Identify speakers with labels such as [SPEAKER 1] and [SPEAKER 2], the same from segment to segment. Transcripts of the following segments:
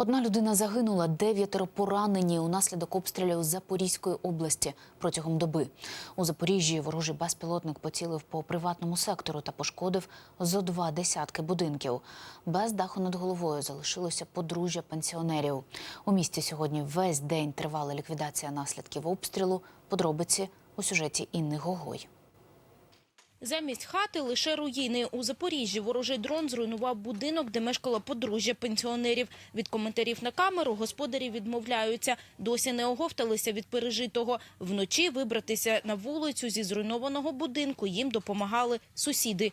[SPEAKER 1] Одна людина загинула, дев'ятеро поранені унаслідок обстрілів Запорізької області протягом доби. У Запоріжжі ворожий безпілотник поцілив по приватному сектору та пошкодив зо два десятки будинків. Без даху над головою залишилося подружжя пенсіонерів. У місті сьогодні весь день тривала ліквідація наслідків обстрілу. Подробиці у сюжеті Інни Гогой.
[SPEAKER 2] Замість хати лише руїни. У Запоріжжі ворожий дрон зруйнував будинок, де мешкало подружжя пенсіонерів. Від коментарів на камеру господарі відмовляються. Досі не оговталися від пережитого. Вночі вибратися на вулицю зі зруйнованого будинку їм допомагали сусіди.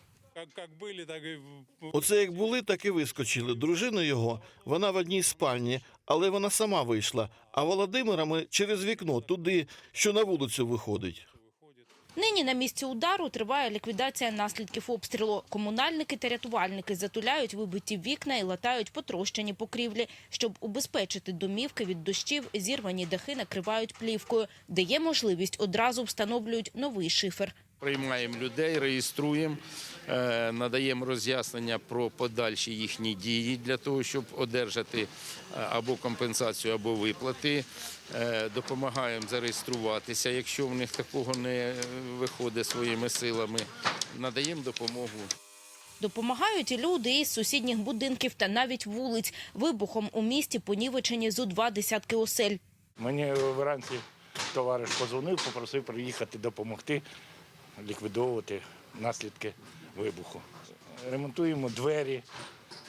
[SPEAKER 3] Оце як були, так і вискочили. Дружина його, вона в одній спальні, але вона сама вийшла. А Володимира ми через вікно туди, що на вулицю виходить.
[SPEAKER 2] Нині на місці удару триває ліквідація наслідків обстрілу. Комунальники та рятувальники затуляють вибиті вікна і латають потрощені покрівлі. Щоб убезпечити домівки від дощів, зірвані дахи накривають плівкою. Де є можливість, одразу встановлюють новий шифер.
[SPEAKER 4] Приймаємо людей, реєструємо, е, надаємо роз'яснення про подальші їхні дії для того, щоб одержати е, або компенсацію, або виплати. Е, Допомагаємо зареєструватися, якщо в них такого не виходить своїми силами. Надаємо допомогу.
[SPEAKER 2] Допомагають і люди із сусідніх будинків та навіть вулиць. Вибухом у місті понівечені зо два десятки осель.
[SPEAKER 5] Мені вранці товариш позвонив, попросив приїхати допомогти ліквідовувати наслідки вибуху. Ремонтуємо двері,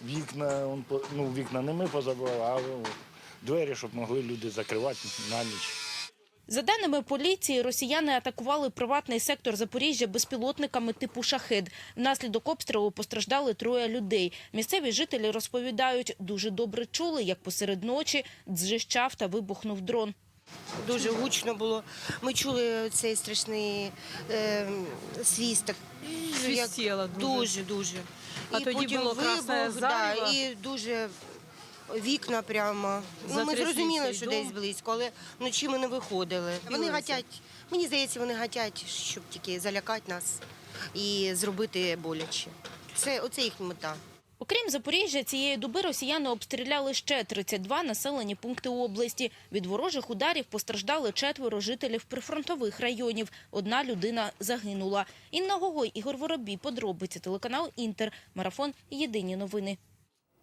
[SPEAKER 5] вікна, ну, вікна не ми позабрали, а двері, щоб могли люди закривати на ніч.
[SPEAKER 2] За даними поліції, росіяни атакували приватний сектор Запоріжжя безпілотниками типу «Шахед». Внаслідок обстрілу постраждали троє людей. Місцеві жителі розповідають, дуже добре чули, як посеред ночі дзжищав та вибухнув дрон.
[SPEAKER 6] Дуже гучно було. Ми чули цей страшний е, свіст. Так, як-
[SPEAKER 7] Свистіло дуже.
[SPEAKER 6] дуже, дуже.
[SPEAKER 7] А тоді було красне
[SPEAKER 6] да,
[SPEAKER 7] зарево.
[SPEAKER 6] і дуже вікна прямо. Ну, ми
[SPEAKER 7] Затрясся
[SPEAKER 6] зрозуміли, що
[SPEAKER 7] дом.
[SPEAKER 6] десь близько, але вночі ми не виходили. Вони гатять, мені здається, вони гатять, щоб тільки залякати нас і зробити боляче. Це оце їхня мета.
[SPEAKER 2] Окрім Запоріжжя, цієї доби росіяни обстріляли ще 32 населені пункти області. Від ворожих ударів постраждали четверо жителів прифронтових районів. Одна людина загинула. Інна Гогой, Ігор Воробій, подробиці, телеканал Інтер, марафон Єдині новини.